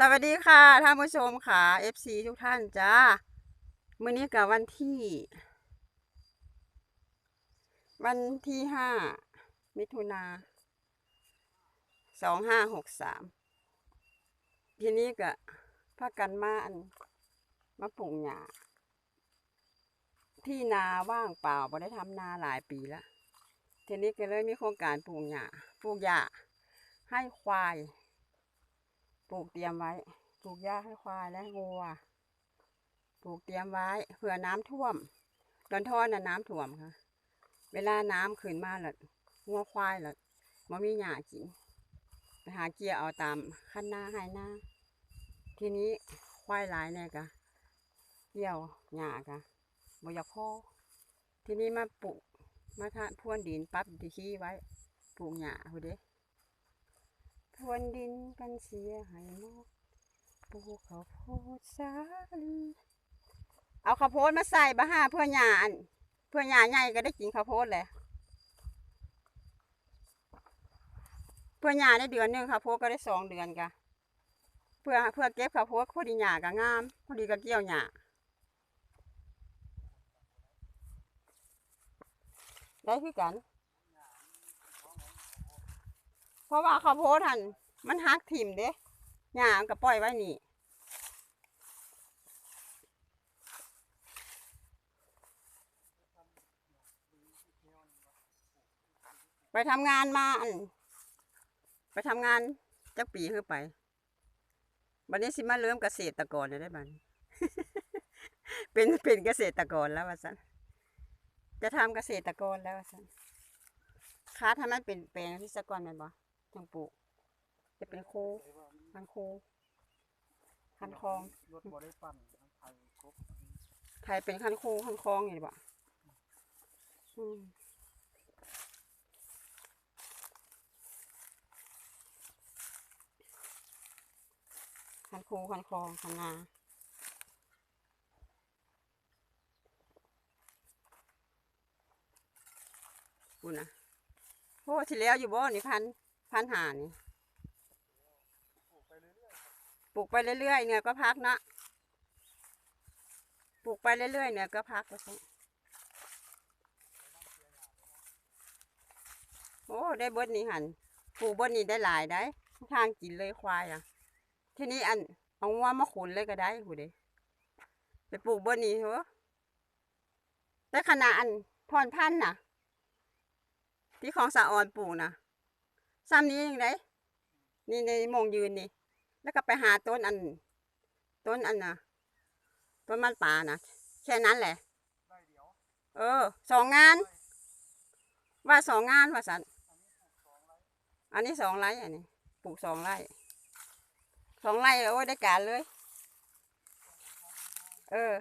สวัสดีค่ะท่านผู้ชมค่ะ FC ทุกท่านจ้ามื้อนี้กับวันที่ วันที่ห้ามิถุนาสองห้าหกสามทีนี้ก็พากันมาอันมาปลูกหญ้าที่นาว่างเปล่าบ่ได้ทำนาหลายปีแล้วทีนี้ก็เลยมีโครงการปลูกหญ้าปลูกหญ้าให้ควาย ปลูกเตรียมไว้ ปลูกหญ้าให้ควายและวัว ปลูกเตรียมไว้เผื่อน้ำท่วมดอนท่อน่ะน้ำท่วมค่ะ เวลาน้ำขึ้นมาและงัวควายและมันมีหญ้ากินไปหาเกี่ยเอาตามขั้นหน้าให้หน้า ทีนี้ควายหลายเนี่ยกะเกี่ยวหญ้ากะบอยากพอทีนี้มาปลูกมาทะพรวนดินปั๊บดีขี้ไว้ ปลูกหญ้าพูดเด้พร วนดินกันเสียให้หมดปลูกข้าวโพดสาลีเอาข้าวโพดมาใส่บะหาเพื่อหญ้าอันเพื่อหญ้าใหญ่ก็ได้กินข้าวโพดเลยเพื่อหญ้าได้เดือนหนึ่งข้าวโพดก็ได้สองเดือนกะเพื่อเพื่อเก็บข้าวโพดพอดีหญ้าก็งามพอดีก็เกี่ยวหญ้าได้คือกัน เพราะว่าข้าวโพดหัน มันหักถิ่มเด้หญ้ามันก็ปล่อยไว้นี่ไปทำงานมาอันไปทำงานจักปีขึ้นไปบัดนี้สิมาเริ่มเกษตรกรเลยได้บัดนี้เป็นเป็นเกษตรกรแล้วว่าสันจะทำเกษตรกรแล้วว่าสันค้าทำให้เป็นแปลงที่สกรแมันบ่จังปลูก จะเป็นโคพันโคพันคลองรถบ่ได้ปั่นทั้งไทยครบไทยเป็นคันโคคันคลองอย่างนี้บ่อืมคันโคคันคลองคันนากูนะโอ้ที่แล้วอยู่บ่นี่พันพันหานี่ ปลูกไปเรื่อยปลูกไปเรื่อยๆเนี่ยก็พักนะปลูกไปเรื่อยๆเนี่ยก็พักก็ใช่โอ้ได้บดนี่หันปลูกบดนี่ได้หลายได้ทางกินเลยควายอะ ทีนี้อันเอางัวมาขุนเลยก็ได้หูเด้ไปปลูกบดนี่เหรอแต่ขนาดอันพรพันน่ะ ที่ของสะออนปลูกนะซ้ำนี้ยังไงนี่ในมงยืนนี่ แล้วก็ไปหาต้นอัน ต้นอันน่ะต้นมันป่านะแค่นั้นแหละๆได้เดี๋ยวเออสองงาน ว่าสองงานว่าสันอันนี้สองไร่อันนี้ปลูกสองไร่สองไร่โอ้ยได้การเลย เออ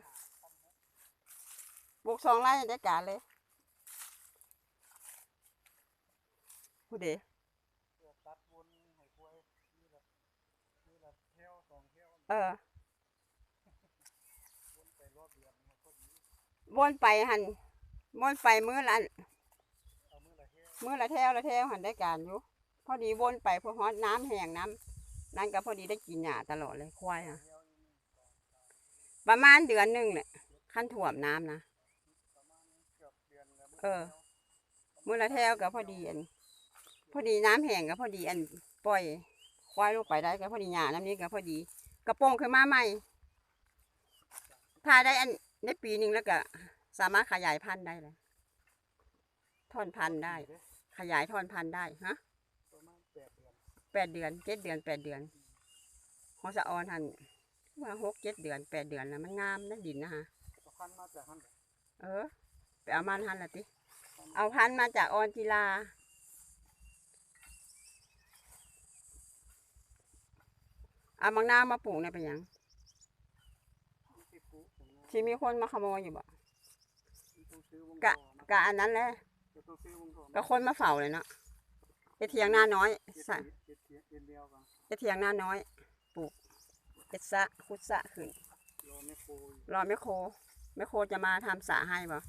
ปลูกสองไร่ได้การเลยผู้เดเพื่อตัดวนให้กล้วยนี่ละนี่ละแถวสองแถว เออวนไปหันวนไปหันวนไปมือละอันเมือละแถวละแถวแถวหันได้การอยู่พอดีวนไปพอฮอดน้ำแห้งน้ำนั่นก็พอดีได้กินหญ้าตลอดเลยควายอะ ประมาณเดือนหนึ่งเนี่ยขั้นถ่วมน้ำนะประมาณเออนแล้วเออ มื่อละแถวก็พอดีอัน พอดีน้ำแห้งก็พอดีอันปล่อยควายลงไปได้ก็พอดีหญ้าน้ำนี้ก็พอดี กระโปรงขึ้นมาใหม่ถ้าได้อันได้ปีหนึ่งแล้วก็ สามารถขยายพันธุ์ได้เลยทอนพันธุ์ได้ ขยายทอนพันธุ์ได้ฮะประมาณแปดเดือนแปดเดือนเจ็ดเดือนแปดเดือนของสะออนทันว่าหกเจ็ดเดือนแปดเดือนนะมันงามนะดินนะฮะเอาพันธุ์มาจากหันเลยเออไปเอามันทันละติเอาพันธุ์มาจากออนจีลา เอาบางนามาปลูกในยเป็นหยังที่มีคนมาขโมยอยู่บ่กะกอกะอันนั้นแหละจะต้องซื้อวงกอกก็คนมาเฝ้าเลยเนาะไปเถียงหน้าน้อยเจ็ดสะเทียวกันไปเถียงหน้าน้อยปลูกเอ็ดสะขุดสะขึ้นรอแม่โคแม่โคจะมาทำสระให้บ่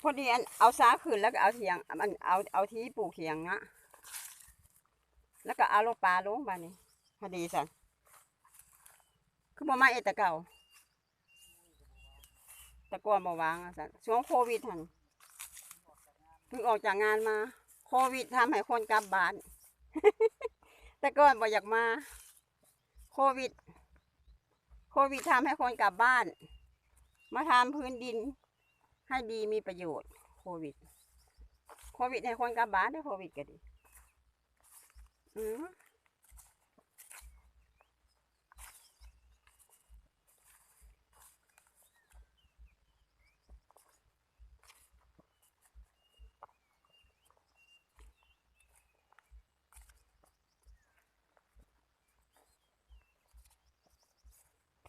พอดีอันเอาสาขึ้นแล้วก็เอาเถียงอันเอาเอาที่ปลูกเถียงนะ แล้วก็เอาลงปลาลงบานี่พอดีสันคือบ่มาเอแตะเก่าตะก่อนบ่วางสันช่วงโควิดหันเพิ่งออกจากงานมา โควิดทำให้คนกลับบ้าน แต่ก่อนบ่อยากมา โควิด โควิดทำให้คนกลับบ้าน มาทำพื้นดิน ให้ดีมีประโยชน์ โควิด โควิดให้คนกลับบ้านได้โควิดก็ดี อืม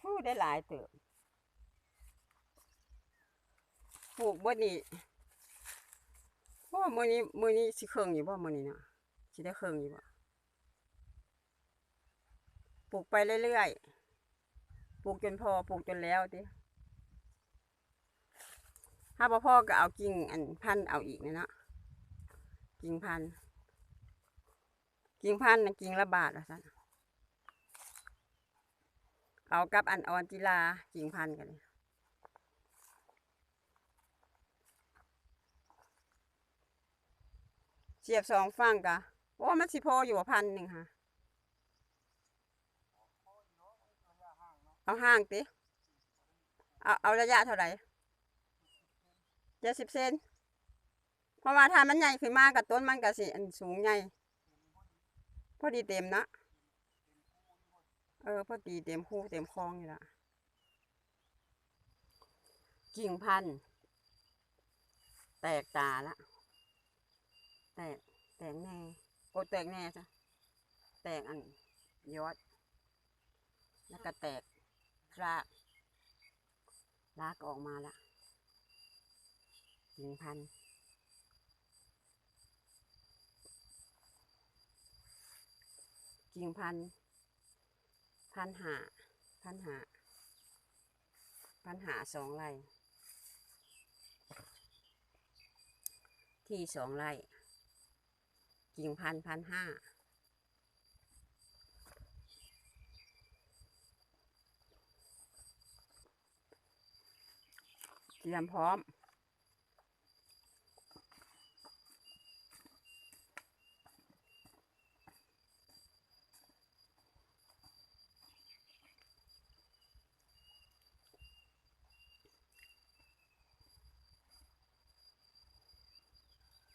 พูดได้หลายเติบปลูกบ่นี่ว่ามื้อนี้มื้อนี้สิเครื่องอยู่บ่มื้อนี้เนาะสิได้เครื่องอยู่บ่ ปลูกไปเรื่อยๆ ปลูกจนพอปลูกจนแล้วติถ้าบ่พอก็เอากิ่งอันพันเอาอีกนะเนาะ กิ่งพัน กิ่งพันนะกิ่งละบาทว่านเอากับอันออนจิลากิ่งพันกันเสียบสองฝั่งกะโอ้มันสิพออยู่พันหนึ่งค่ะ เอาห่างติเอาเอาระยะเท่าไหร่เจ็ดสิบเซนเพราะว่าถ้ามันใหญ่ขึ้นมากกับต้นมันก็สิอันสูงใหญ่พอดีเต็มนะเออพอดีเต็มคู่เต็มคลองอยู่ละกิ่งพันธุ์แตกตาละ แตกแตกแน่โอแตกแน่จ้ะแตกอันยอดแล้วก็แตก รากรากออกมาละกิ่งพันกิ่งพันพันหาพันหาพันหาสองไร่ที่สองไร่กิ่งพันพันห้า เตรียมพร้อม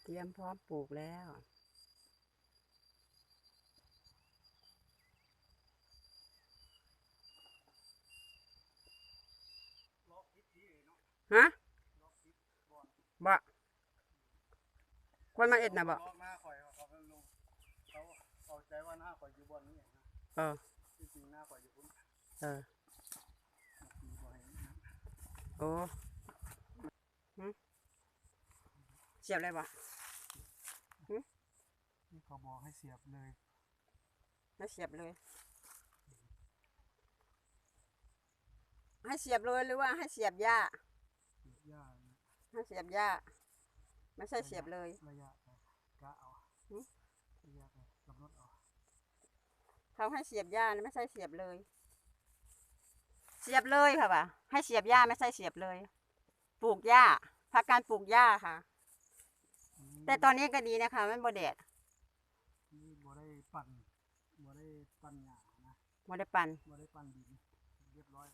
เตรียมพร้อมปลูกแล้ว ล็อกพิษที่เนาะ ฮะ ล็อกพิษ บ่อนบะคนมาเอ็ดนะบะล็อกหน้าข่อยเขาเป็นลุงเขาเข้าใจว่าหน้าข่อยอยู่บ่อนนี้นะเออจริงๆหน้าข่อยอยู่พุ่นเออมีบ่อยนะโอ้หึเสียบเลยบะนี่เขาบอกให้เสียบเลยให้เสียบเลย ให้เสียบเลยหรือว่าให้เสียบหญ้าเสียบหญ้าเนี่ย ให้เสียบหญ้าไม่ใช่เสียบเลย ระยะไปกะเอาหึ ระยะไปกำหนดเอาเขาให้เสียบหญ้านะไม่ใช่เสียบเลย เสียบเลยค่ะว่ะให้เสียบหญ้าไม่ใช่เสียบเลย ปลูกหญ้าพักการปลูกหญ้าค่ะแต่ตอนนี้ก็ดีนะคะ มันบ่แดดนี่บ่ได้ปั่นบ่ได้ปั่นหญ้านะบ่ได้ปั่นบ่ได้ปั่นดินเรียบร้อย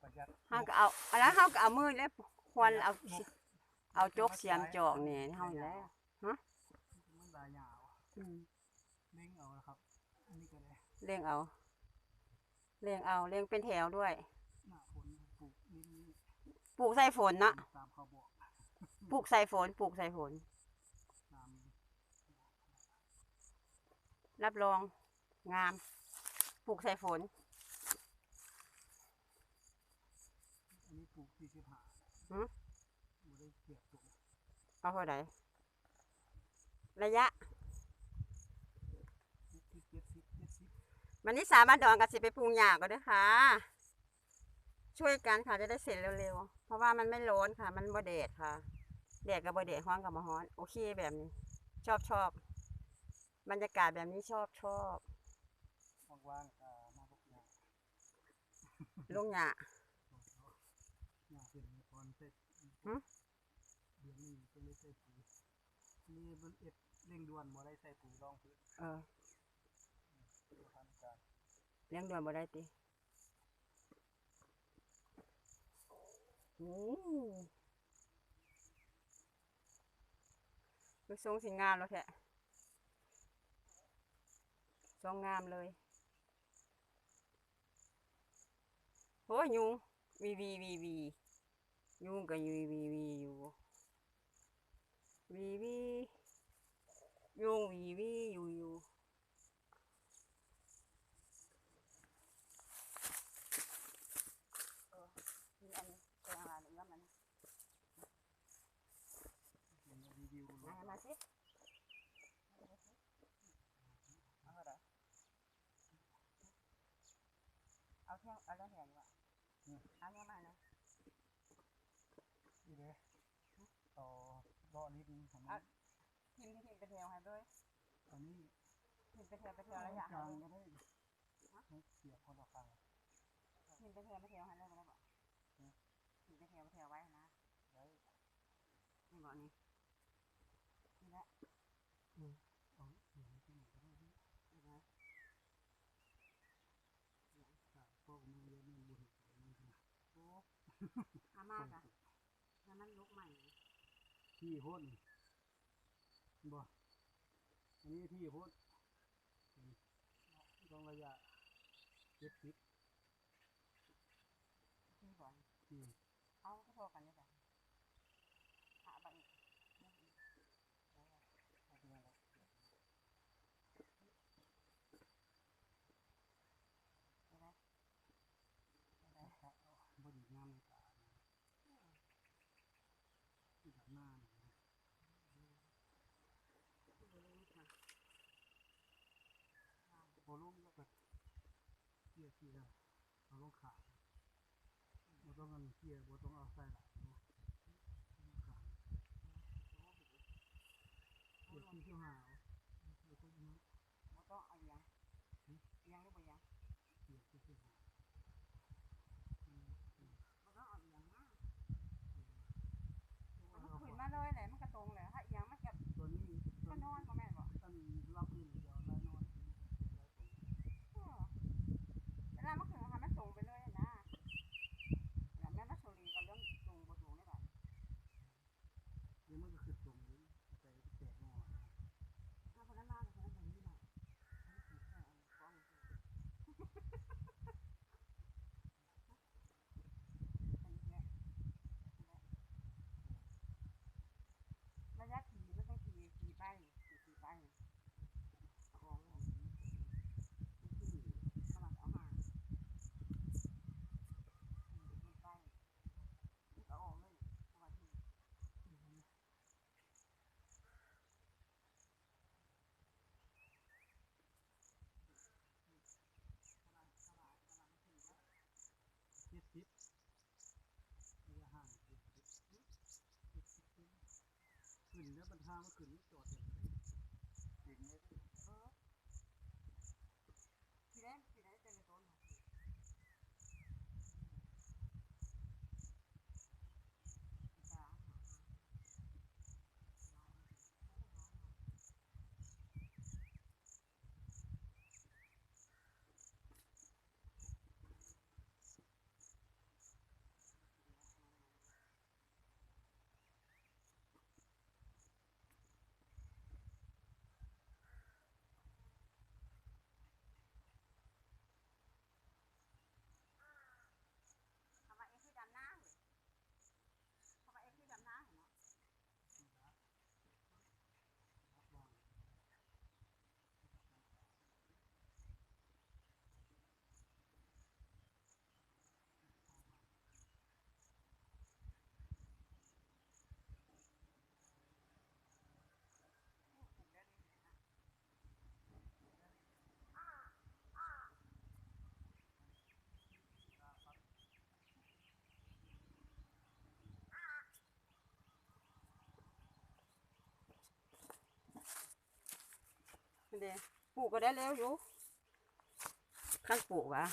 ประหยัดเฮาก็เอาเอาแล้วเฮาก็เอามือแล้ว ควรเอาเอาจกเสียมจอกเนี่ยเฮานี่แหล้วมันได้หญ้าเอาอืมเล่งเอานะครับอันนี้ก็ได้เลี้ยงเอาเลี้ยงเอาเลี้ยงเป็นแถวด้วยหน้าฝนปลูกดินปลูกใส่ฝนเนาะตามเขาบอกปลูกใส่ฝนปลูกใส่ฝนตามรับรองงาม ปลูกใส่ฝนอันนี้ปลูกสี่สิบ ห้าหือบ่ได้เกี่ยวตุกเอาเท่าไหร่ระยะเจ็ดสิบเจ็ดสิบเจ็ดสิบวันนี้สามารถดอนกับสิไปปรุงหยาก็ด้วยค่ะ ช่วยกันค่ะจะได้เสร็จเร็วๆ เพราะว่ามันไม่ร้อนค่ะ มันบ่แดดค่ะ แดดกับบ่แดดฮ้อนกับบ่ฮ้อน โอเคแบบนี้ ชอบชอบบรรยากาศแบบนี้ชอบชอบว่างๆก็มาพวกหญ้าลุงหยา หญ้าเป็นตอนเสร็จ หึเดือนนี้ก็เลยใส่ปุ๋ยนี่มันเอ็ดเร่งด่วนบ่ได้ใส่ปุ๋ยรองพื้นเออสถานการณ์เลี้ยงด่วนบ่ได้ติโอ้ดูทรงสิงามแล้วแท้ทรงงามเลยโอ้ยยุงวีวีวีวี ยุงก็วีวีวีอยู่วีวียุงวีวีอยู่อยู่มีอันนี้แก นิดนึงของอะมันพิมพ์ที่พิมพ์ไปเที่ยวให้ด้วยอันนี้พิมพ์ไปเที่ยวไปเที่ยวแล้วอยากกลางให้ก็ได้ให้เสียบคนละฟังพิมพ์ไปเที่ยวไปเที่ยวให้ด้วยก็ได้บอกพิมพ์ไปเที่ยวไปเที่ยวไว้นะได้นี่บอกนี่นี่แหละเอาเสียงที่ไหนก็ได้ที่นี่นะจากพวกมันเยอะมันบุญมันบุญโอ้อามากอะน้ำมันลุกใหม่ ที่พ้นบ่อันนี้ที่พ้นต้องระยะเจ็ดสิบ ที่ก่อน อืม เอาก็พอกันนี่แหละหาไปอีกนี่อีก เอาไปแล้ว ใช่ไหมใช่ไหม เอาบดีงามในตานะที่ด้านหน้านี่นะพอลุ่มแล้วก็ เกี่ยเกี่ยเอาลงขาบ่ต้องเอาเกี่ยบ่ต้องเอาใส่หลังนะขาเกี่ยที่เที่ยวหาวก็นี้ บ่ต้องเอาเอียงเอียงหรือบ่เอียง เกี่ยที่เที่ยวหาวอืมอืม บ่ต้องเอาเอียงนะ เอา มัน เอา ขึ้นมาเลยแหละมันกระตรงเลยถ้าเอียงมันจะ ตัวนี้ตัว ก็น นี้ อนบ่แม่นบ่ อันรับนี่เดี๋ยวไล่นอนไล่ตรง เออเวลามันขึ้นค่ะมันตรงไปเลยนะแล้วแม่มาโชลีก็เรื่องตรงบ่ตรงได้บัด เดี๋ยวมันก็ขึ้นตรงนี้ไปแตะนอน ถ้าคนนั้นมาคนนั้นตรงนี้หน่อยมันสิแค่อันกล้องสิอันนี้แหละอันนี้แหละระยะขี่มันต้องขี่ขี่ไปขี่ขี่ไปของอันนี้ขี่สลับเอามาขี่ไปมันก็ออกเลยสวัสดี เจ็ดสิบระยะห่างเจ็ดสิบเจ็ดสิบ มันแล้วบรรทางมันขึ้นจอดอย่างนี้ถึงเลย เออที่ได้ที่ได้เป็นในต้นเหรอจ้า เเดี๋ยวปลูกก็ได้เร็วอยู่ขั้นปลูกอะ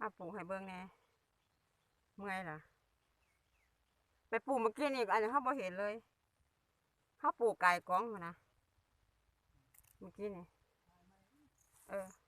อาปลูกให้เบิ่งแน่เมื่อยล่ะ ไปปลูกเมื่อกี้นี่อันนี้เขาบ่เห็นเลยเขาปลูกไก่กองหั้นนะเมื่อกี้นี่ เออ